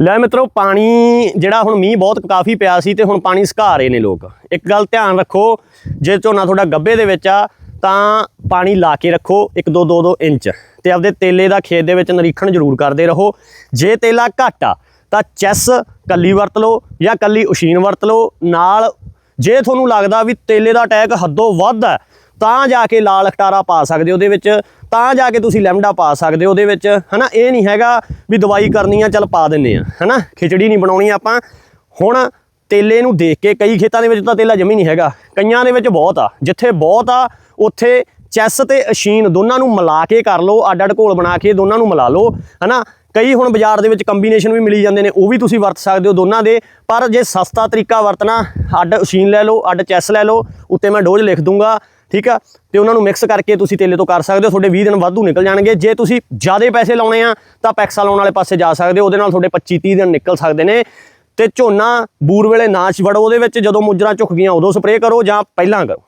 ਲੈ ਮਿੱਤਰੋ, ਪਾਣੀ ਜਿਹੜਾ ਹੁਣ ਮੀਂਹ ਬਹੁਤ ਕਾਫੀ ਪਿਆ ਸੀ ਤੇ ਹੁਣ ਪਾਣੀ ਸੁਕਾ ਰਹੇ ਨੇ ਲੋਕ। ਇੱਕ ਗੱਲ ਧਿਆਨ ਰੱਖੋ, ਜੇ ਝੋਨਾ ਤੁਹਾਡਾ ਗੱਬੇ ਦੇ ਵਿੱਚ ਆ, ਤਾਂ ਪਾਣੀ ਲਾ ਕੇ ਰੱਖੋ 1 2 2 2 ਇੰਚ ਤੇ ਆਪਦੇ ਤੇਲੇ ਦਾ ਖੇਤ ਦੇ ਵਿੱਚ ਨਿਰੀਖਣ ਜ਼ਰੂਰ ਕਰਦੇ ਰਹੋ। ਜੇ ਤੇਲਾ ਘੱਟ ਆ, ਤਾਂ ਚੈਸ ਕੱਲੀ ਵਰਤ ਲਓ ਜਾਂ ਕੱਲੀ ਉਸ਼ੀਨ ਵਰਤ ਲਓ। ਨਾਲ ਜੇ ਤੁਹਾਨੂੰ ਲੱਗਦਾ ਵੀ ਤੇਲੇ ਦਾ ਅਟੈਕ ਹੱਦੋਂ ਵੱਧ ਹੈ ਤਾਂ ਜਾ ਕੇ ਲਾਲ ਅਖਟਾਰਾ ਪਾ ਸਕਦੇ ਹੋ ਉਹਦੇ ਵਿੱਚ, ਤਾਂ ਜਾ ਕੇ ਤੁਸੀਂ ਲੈਮਡਾ ਪਾ ਸਕਦੇ ਹੋ ਉਹਦੇ ਵਿੱਚ, ਹਨਾ? ਇਹ ਨਹੀਂ ਹੈਗਾ ਵੀ ਦਵਾਈ ਕਰਨੀ ਆ, ਚੱਲ ਪਾ ਦਿੰਨੇ ਆ, ਹਨਾ? ਖਿਚੜੀ ਨਹੀਂ ਬਣਾਉਣੀ ਆਪਾਂ। ਹੁਣ ਤੇਲੇ ਨੂੰ ਦੇਖ ਕੇ, ਕਈ ਖੇਤਾਂ ਦੇ ਵਿੱਚ ਤਾਂ ਤੇਲਾ ਜਮੀ ਨਹੀਂ ਹੈਗਾ। ਕਈਆਂ ਦੇ ਵਿੱਚ ਬਹੁਤ ਆ, ਜਿੱਥੇ ਬਹੁਤ ਆ, ਉੱਥੇ ਚੈਸ ਤੇ ਅਸ਼ੀਨ ਦੋਨਾਂ ਨੂੰ ਮਿਲਾ ਕੇ ਕਰ ਲਓ ਅੱਡ ਅੱਡ ਘੋਲ ਬਣਾ ਕੇ ਦੋਨਾਂ ਨੂੰ ਮਿਲਾ ਲਓ, ਹਨਾ? ਕਈ ਹੁਣ ਬਾਜ਼ਾਰ ਦੇ ਵਿੱਚ ਕੰਬੀਨੇਸ਼ਨ ਵੀ ਮਿਲੀ ਜਾਂਦੇ ਨੇ, ਉਹ ਵੀ ਤੁਸੀਂ ਵਰਤ ਸਕਦੇ ਹੋ ਦੋਨਾਂ ਦੇ, ਪਰ ਜੇ ਸਸਤਾ ਤਰੀਕਾ ਵਰਤਣਾ, ਅੱਡ ਅਸ਼ੀਨ ਲੈ ਲਓ, ਅੱਡ ਚੈਸ ਲੈ ਲਓ, ਉੱਤੇ ਮੈਂ ਡੋਜ਼ ਲਿਖ ਦੂੰਗਾ। ਠੀਕ ਆ? ਤੇ ਉਹਨਾਂ ਨੂੰ ਮਿਕਸ ਕਰਕੇ ਤੁਸੀਂ ਤੇਲੇ ਤੋਂ ਕਰ ਸਕਦੇ ਹੋ, ਤੁਹਾਡੇ 20 ਦਿਨ ਵਾਧੂ ਨਿਕਲ ਜਾਣਗੇ। ਜੇ ਤੁਸੀਂ ਜ਼ਿਆਦਾ ਪੈਸੇ ਲਾਉਣੇ ਆ, ਤਾਂ ਪੈਕਸਾ ਲਾਉਣ ਵਾਲੇ ਪਾਸੇ ਜਾ ਸਕਦੇ ਹੋ, ਉਹਦੇ ਨਾਲ ਤੁਹਾਡੇ 25 30 ਦਿਨ ਨਿਕਲ ਸਕਦੇ ਨੇ। ਤੇ ਝੋਨਾ ਬੂਰ ਵੇਲੇ ਨਾਚ ਵੜੋ ਉਹਦੇ ਵਿੱਚ, ਜਦੋਂ ਮੁੱਜਰਾਂ ਝੁਕ ਗਈਆਂ, ਉਦੋਂ ਸਪਰੇਅ ਕਰੋ ਜਾਂ ਪਹਿਲਾਂ ਕਰੋ।